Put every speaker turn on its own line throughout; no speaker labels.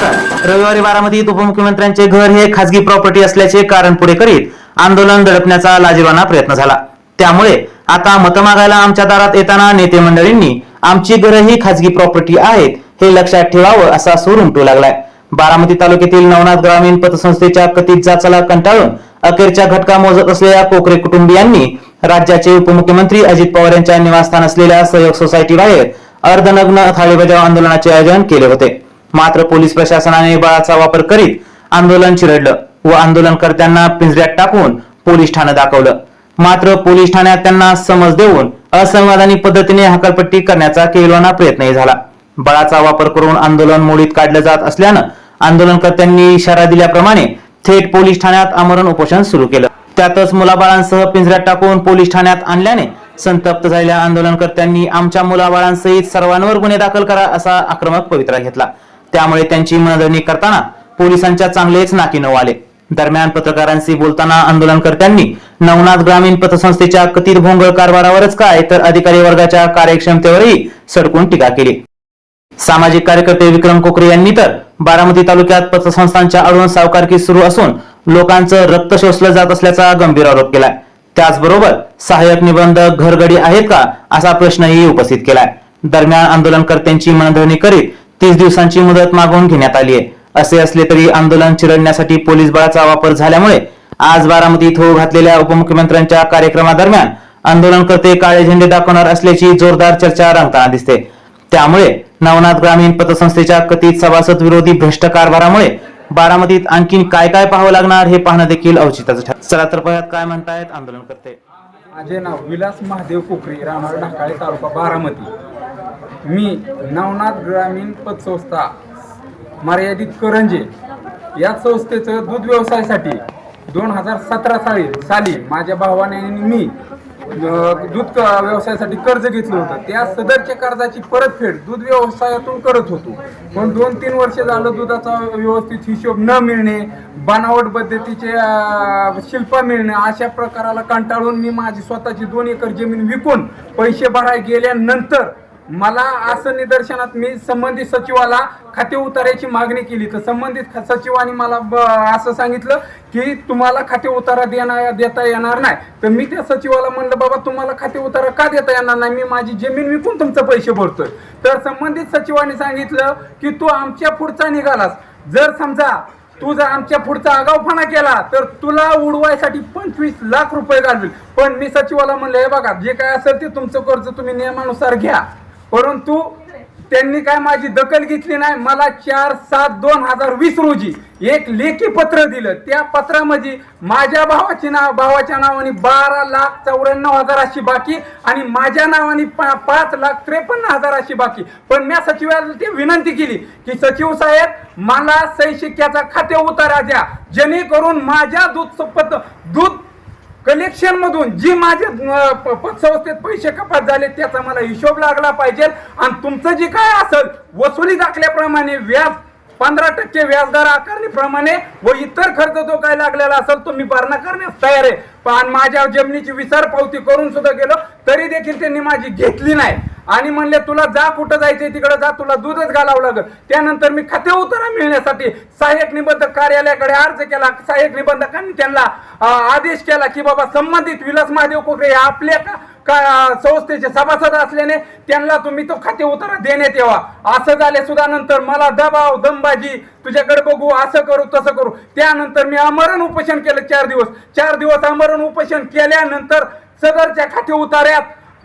नमस्कार रविवारी बारामतीत उपमुख्यमंत्र्यांचे घर हे खासगी प्रॉपर्टी असल्याचे कारण पुढे करीत आंदोलन दडपण्याचा लाजीरवाना प्रयत्न झाला. त्यामुळे आता मत मागायला आमच्या दारात येताना नेते मंडळींनी आमची घरं ही खासगी प्रॉपर्टी आहेत हे लक्षात ठेवावं असा सूर उमटू लागलाय. बारामती तालुक्यातील नवनाथ ग्रामीण पतसंस्थेच्या कथित जाचाला कंटाळून अखेरच्या घटका मोजत असलेल्या कोकरे कुटुंबियांनी राज्याचे उपमुख्यमंत्री अजित पवार यांच्या निवासस्थान असलेल्या सहयोग सोसायटी बाहेर अर्धनग्न थाळी बजाव आंदोलनाचे आयोजन केले होते. मात्र पोलीस प्रशासनाने बळाचा वापर करीत आंदोलन चिरडलं व आंदोलनकर्त्यांना पिंजऱ्यात टाकून पोलीस ठाणं दाखवलं. मात्र पोलीस ठाण्यात त्यांना समज देऊन असंविधानिक पद्धतीने हकालपट्टी करण्याचा केलवाना प्रयत्नही झाला. बळाचा वापर करून आंदोलन मोडीत काढलं जात असल्यानं आंदोलनकर्त्यांनी इशारा दिल्याप्रमाणे थेट पोलीस ठाण्यात आमरण उपोषण सुरू केलं. त्यातच मुलाबाळांसह पिंजऱ्यात टाकून पोलीस ठाण्यात आणल्याने संतप्त झालेल्या आंदोलनकर्त्यांनी आमच्या मुलाबाळांसहित सर्वांवर गुन्हे दाखल करा असा आक्रमक पवित्रा घेतला. त्यामुळे त्यांची मनधरणी करताना पोलिसांच्या चांगलेच नाकी नऊ आले. दरम्यान पत्रकारांशी बोलताना आंदोलनकर्त्यांनी नवनाथ ग्रामीण पतसंस्थेच्या कथित भोंगळ कारभारावरच काय तर अधिकारी वर्गाच्या कार्यक्षमतेवरही सडकून टीका केली. सामाजिक कार्यकर्ते विक्रम कोकरे यांनी तर बारामती तालुक्यात पतसंस्थांच्या अडून सावकारकी सुरू असून लोकांचं रक्त शोषलं जात असल्याचा गंभीर आरोप केलाय. त्याचबरोबर सहाय्यक निबंधक घरगडी आहेत का असा प्रश्नही उपस्थित केलाय. दरम्यान आंदोलनकर्त्यांची मनधरणी करीत तीस दिवसांची मुदत मागवून घेण्यात आली आहे. असे असले तरी आंदोलन चिरडण्यासाठी पोलीस बळाचा वापर झाल्यामुळे आज बारामतीत होऊ घातलेल्या उपमुख्यमंत्र्यांच्या कार्यक्रमादरम्यान आंदोलनकर्ते काळे झेंडे दाखवणार असल्याची जोरदार चर्चा रंगताना दिसते. त्यामुळे नवनाथ ग्रामीण पतसंस्थेच्या कथित सभासद विरोधी भ्रष्ट कारभारामुळे बारामतीत आणखीन काय काय पाहावं लागणार हे पाहणं देखील औचित्याचं ठरतं चला तर पाहूयात काय म्हणतायत आंदोलनकर्ते.
माझे नाव विलास महादेव कोकरे राहणार ढाकाळे तालुका बारामती. मी नवनाथ ग्रामीण पतसंस्था मर्यादित करंजे या संस्थेचं दूध व्यवसायासाठी दोन हजार सतरा साली साली माझ्या भावाने आणि मी दूध व्यवसायासाठी कर्ज घेतलं होतं. त्या सदरच्या कर्जाची परतफेड दूध व्यवसायातून करत होतो. पण दोन तीन वर्ष झालं दुधाचा व्यवस्थित हिशोब न मिळणे बनावट पद्धतीचे शिल्प मिळणे अशा प्रकाराला कंटाळून मी माझी स्वतःची दोन एकर जमीन विकून पैसे भराय गेल्यानंतर मला असं निदर्शनात मी संबंधित सचिवाला खाते उतारायची मागणी केली. तर संबंधित सचिवाने मला ब- असं सांगितलं की तुम्हाला खाते उतारा देणार देता येणार नाही. तर मी त्या सचिवाला म्हणलं बाबा तुम्हाला खाते उतारा का देता येणार नाही? मी माझी जमीन विकून तुमचं पैसे भरतोय. तर संबंधित सचिवाने सांगितलं की तू आमच्या पुढचा निघालास. जर समजा तू जर आमच्या पुढचा आगाऊपणा केला तर तुला उडवायसाठी पंचवीस लाख रुपये घालतील पण मी सचिवाला म्हणलं हे बघा जे काय असेल ते तुमचं कर्ज तुम्ही नियमानुसार घ्या. परंतु त्यांनी काय माझी दखल घेतली नाही? मला चार सात दोन हजार वीस रोजी एक लेखी पत्र दिलं. त्या पत्रामध्ये माझ्या भावाची नाव भावाच्या नावाने बारा लाख चौऱ्याण्णव हजार अशी बाकी आणि माझ्या नावाने पा- पाच लाख त्रेपन्न हजार अशी बाकी. पण मी सचिवाला ती विनंती केली की सचिव साहेब मला शैक्षिक्याचा खाते उतारा द्या. जेणेकरून माझ्या दूध दूध कलेक्शन मधून जी माझ्या प- पतसंस्थेत पैसे कपात झाले त्याचा मला हिशोब लागला पाहिजे. आणि तुमचं जे काय असेल वसुली दाखल्याप्रमाणे व्याज पंधरा टक्के व्याजदर आकारणीप्रमाणे व इतर खर्च जो काय लागलेला असेल तो मी भरणा करण्यास तयार आहे. पण माझ्या जमिनीची विसर पावती करून सुद्धा गेलो तरी देखील त्यांनी माझी घेतली नाही. आणि म्हणले तुला जा कुठं जायचंय तिकडे जा तुला दूधच घालावं लागल. त्यानंतर मी खाते उतारा मिळण्यासाठी सहाय्यक निबंधक कार्यालयाकडे अर्ज केला. सहाय्यक निबंधकांनी त्यांना आदेश केला की बाबा संबंधित विलास महादेव कोकरे आपल्या का का संस्थेचे सभासद असल्याने त्यांना तुम्ही तो खाते उतारा देण्यात यावा. असं झाले सुद्धा नंतर मला दबाव दमबाजी तुझ्याकडे बघू असं करू तसं करू. त्यानंतर मी आमरण उपोषण केलं चार दिवस. चार दिवस आमरण उपोषण केल्यानंतर सदरच्या खाते उतार्यात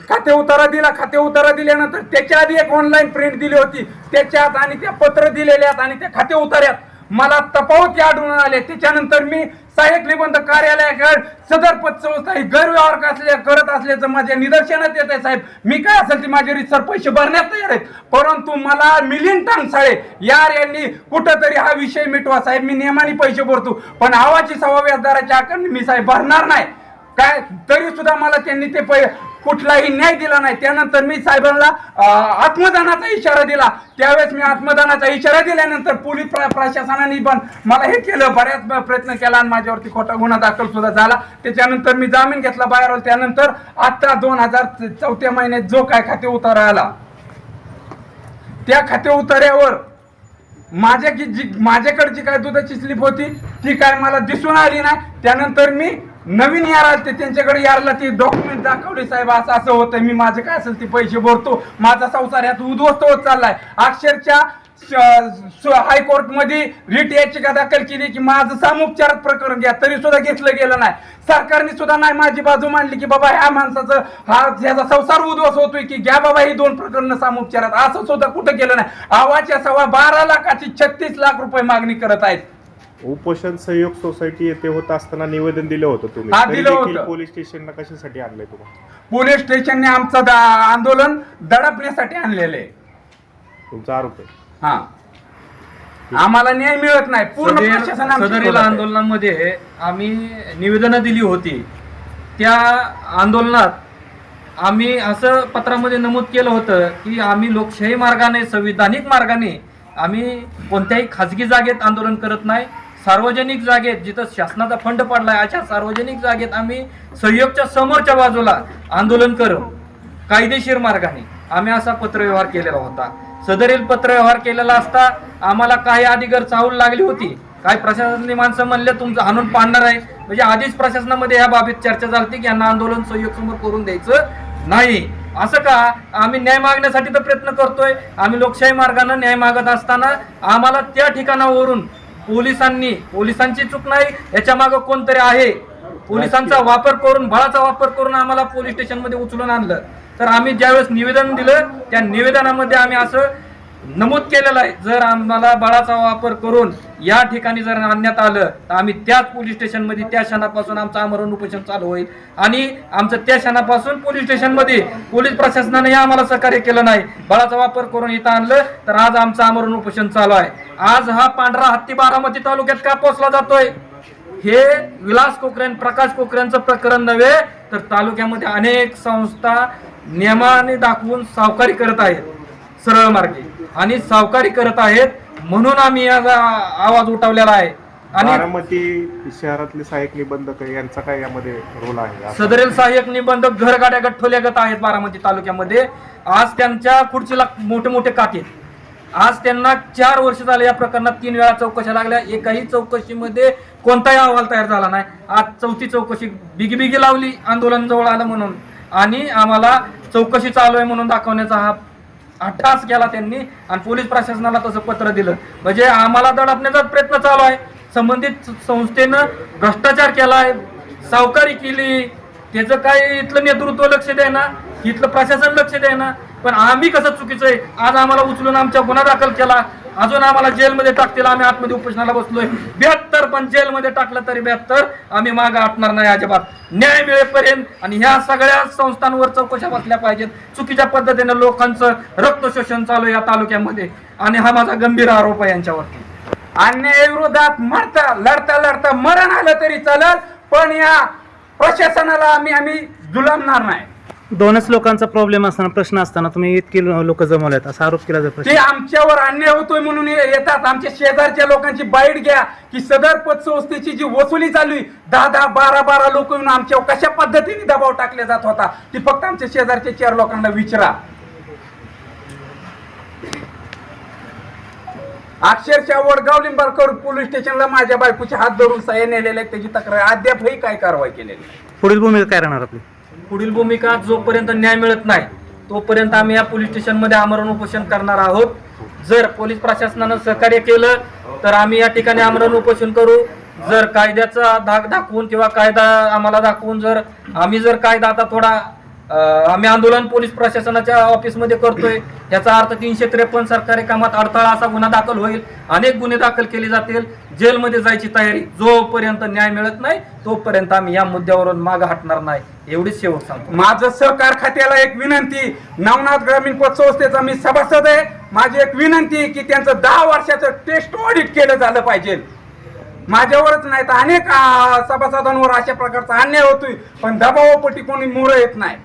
खाते उतारा दिला खाते उतारा दिल्यानंतर त्याच्या आधी एक ऑनलाईन प्रिंट दिली होती. त्याच्यात आणि त्या पत्र दिलेल्यात आणि त्या खाते उतार्यात मला तपावती आढळून आले. त्याच्यानंतर मी सहाय्यक निबंधक कार्यालयाकडे सदर पतसंस्था ही गैरव्यवहार असल्या करत असल्याचं माझ्या निदर्शनात येत आहे साहेब. मी काय असेल ती माझे रिसर पैसे भरण्यात तयार आहेत? परंतु मला मिलिंद टांगसाळे यार यांनी कुठंतरी हा विषय मिटवा साहेब. मी नियमाने पैसे भरतो. पण आवाची सव्वा व्याजदाराच्या आकारणी मी साहेब भरणार नाही. काय? तरी सुद्धा मला त्यांनी ते पै कुठलाही न्याय दिला नाही. त्यानंतर मी साहेबांना आत्मदानाचा इशारा दिला. त्यावेळेस मी आत्मदानाचा इशारा दिल्यानंतर पोलीस प्रशासनाने पण मला हे केलं. बऱ्याच प्रयत्न केला आणि माझ्यावरती खोटा गुन्हा दाखल सुद्धा झाला. त्याच्यानंतर मी जामीन घेतला बाहेर आलो. त्यानंतर आता दोन हजार चौथ्या महिन्यात जो काय खाते उतारा आला त्या खाते उतार्यावर माझ्या की जी माझ्याकडची काय दुधाची स्लिप होती ती काय मला दिसून आली नाही. त्यानंतर मी नवीन यार ते त्यांच्याकडे यारला ती डॉक्युमेंट दाखवली साहेब असं असं होतं मी माझे काय असेल ते पैसे भरतो. माझा संसार यात उद्ध्वस्त होत चाललाय. अक्षरशः हायकोर्टमध्ये रिट याचिका दाखल केली की माझं सामुपचारात प्रकरण घ्या. तरी सुद्धा घेतलं गेलं नाही. सरकारने सुद्धा नाही माझी बाजू मांडली की बाबा ह्या माणसाचं हा ह्याचा संसार उद्ध्वस्त होतोय की घ्या बाबा ही दोन प्रकरण सामुपचारात. असं सुद्धा कुठं केलं नाही. आवाच्या सव्वा बारा लाखाची छत्तीस लाख रुपये मागणी करत आहेत.
उपोषण सहयोग सोसायटी येथे होत असताना निवेदन दिलं होतं तुम्ही. तरी
दिलं
देखील
होतं.
पोलीस स्टेशनला कशासाठी आणलंय तुम्हाला?
पोलीस स्टेशनने आमचं दा- आंदोलन दडपण्यासाठी आणलेलं आहे.
तुमचा आरोप आहे.
हा. आम्हाला न्याय मिळत नाही. पूर्ण
सदरील
प्रशासन आमच्या
सदरील
विरोधात आहे.
आंदोलनामध्ये आम्ही निवेदनं दिली होती. त्या आंदोलनात आम्ही असं पत्रामध्ये नमूद केलं होतं की आम्ही लोकशाही मार्गाने संविधानिक मार्गाने आम्ही कोणत्याही खाजगी जागेत आंदोलन करत नाही. सार्वजनिक जागेत जिथं शासनाचा फंड पडलाय अशा सार्वजनिक जागेत आम्ही सहयोगच्या समोरच्या बाजूला आंदोलन करू कायदेशीर मार्गाने आम्ही असा पत्रव्यवहार केलेला होता. सदरील पत्रव्यवहार केलेला असता आम्हाला काही अधिकार चाहूल लागली होती. काय प्रशासनाने माणसं म्हणले तुमचं आणून पाडणार आहे. म्हणजे आधीच प्रशासनामध्ये या बाबीत चर्चा झाली की यांना आंदोलन सहयोग समोर करून द्यायचं नाही. असं का? आम्ही न्याय मागण्यासाठी तर प्रयत्न करतोय. आम्ही लोकशाही मार्गाने न्याय मागत असताना आम्हाला त्या ठिकाणावरून पोलिसांनी पोलिसांची चूक नाही याच्या मागं कोणतरी आहे. पोलिसांचा वापर करून बळाचा वापर करून आम्हाला पोलीस स्टेशनमध्ये उचलून आणलं. तर आम्ही ज्यावेळेस निवेदन दिलं त्या निवेदनामध्ये आम्ही असं नमूद केलेलं आहे. जर आम्हाला बळाचा वापर करून या ठिकाणी जर आणण्यात आलं तर आम्ही त्याच पोलीस स्टेशनमध्ये त्या क्षणापासून आमचं आमरण उपोषण चालू होईल. आणि आमचं त्या क्षणापासून पोलीस स्टेशनमध्ये पोलीस प्रशासनाने आम्हाला सहकार्य केलं नाही. बळाचा वापर करून इथं आणलं तर आज आमचं आमरण उपोषण चालू आहे. आज हा पांढरा हत्ती बारामती तालुक्यात का पोचला जातोय? हे विलास कोकरेन प्रकाश कोकरेंचं प्रकरण नव्हे तर तालुक्यामध्ये अनेक संस्था नियमाने दाखवून सावकारी करत आहेत. सरळ मार्गे. आणि सावकारी करत आहेत म्हणून आम्ही याचा आवाज उठवलेला आहे. आणि
बारामती शहरातले सहाय्यक निबंधक यांचा काय यामध्ये रोल आहे? असं-
सदरील सहाय्यक निबंधक घरगाड्या गठ्ठोल्यागत आहेत बारामती तालुक्यामध्ये. आज त्यांच्या खुर्चीला मोठे मोठे काटे. आज त्यांना चार वर्ष झाले या प्रकरणात तीन वेळा चौकशा लागल्या. एकाही चौकशीमध्ये कोणताही अहवाल तयार झाला नाही. आज चौथी चौकशी बिगी बिगी लावली आंदोलन जवळ आलं म्हणून. आणि आम्हाला चौकशी चालू आहे म्हणून दाखवण्याचा हा अट्टास केला त्यांनी आणि पोलीस प्रशासनाला तसं पत्र दिलं. म्हणजे आम्हाला दडपण्याचा प्रयत्न चालू आहे. संबंधित संस्थेनं भ्रष्टाचार केलाय सावकारी केली. त्याचं काय इथलं नेतृत्व लक्ष द्यायना इथलं प्रशासन लक्ष द्यायना पण आम्ही कसं चुकीचं आहे? आज आम्हाला उचलून आमच्या गुन्हा दाखल केला. अजून आम्हाला जेलमध्ये टाकतील आम्ही आतमध्ये उपोषणाला बसलोय. बेहत्तर पण जेलमध्ये टाकलं तरी बेहत्तर आम्ही मागं हटणार नाही अजिबात. न्याय मिळेपर्यंत आणि ह्या सगळ्या संस्थांवर चौकशा बसल्या पाहिजेत. चुकीच्या पद्धतीने लोकांचं रक्त शोषण चालू या तालुक्यामध्ये. आणि हा माझा गंभीर आरोप आहे यांच्यावरती
अन्यायाविरोधात मरता लढता लढता मरण आलं तरी चालत पण या प्रशासनाला आम्ही आम्ही जुलमणार नाही.
दोनच लोकांचा प्रॉब्लेम असताना प्रश्न असताना तुम्ही इतकी लोक जमवलेत असा आरोप केला जातो
ते आमच्यावर अन्याय होतोय म्हणून येतात. आमच्या शेजारच्या लोकांची बाईट घ्या. की सदर पतसंस्थेची जी वसुली चालू आहे दहा दहा बारा बारा लोक येऊन आमच्यावर कशा पद्धतीने दबाव टाकला जात होता ती फक्त आमच्या शेजारच्या चार लोकांना विचारा. अक्षरशः वडगाव लिंबाळकर पोलीस स्टेशनला माझ्या बायकोचे हात धरून सह्या नेलेले त्याची तक्रार अद्यापही काय कारवाई केलेली.
पुढील भूमिका काय राहणार आपली?
पुढील भूमिका जोपर्यंत न्याय मिळत नाही तोपर्यंत आम्ही या पोलीस स्टेशनमध्ये आमरण उपोषण करणार आहोत. जर पोलीस प्रशासनानं सहकार्य केलं तर आम्ही या ठिकाणी आमरण उपोषण करू. जर कायद्याचा धाक दाखवून किंवा कायदा आम्हाला दाखवून जर आम्ही जर कायदा आता थोडा आम्ही आंदोलन पोलीस प्रशासनाच्या ऑफिसमध्ये करतोय. याचा अर्थ तीनशे त्रेपन्न सरकारी कामात अडथळा असा गुन्हा दाखल होईल. अनेक गुन्हे दाखल केले जातील. जेलमध्ये जायची तयारी जोपर्यंत न्याय मिळत नाही तोपर्यंत आम्ही या मुद्द्यावरून मागे हटणार नाही. एवढीच शेवट सांगतो.
माझं सहकार खात्याला एक विनंती नवनाथ ग्रामीण पतसंस्थेचा मी सभासद आहे. माझी एक विनंती की त्यांचं दहा वर्षाचं टेस्ट ऑडिट केलं झालं पाहिजे. माझ्यावरच नाही तर अनेक सभासदांवर अशा प्रकारचा अन्याय होतोय. पण दबावापटी कोणी मोर येत नाही.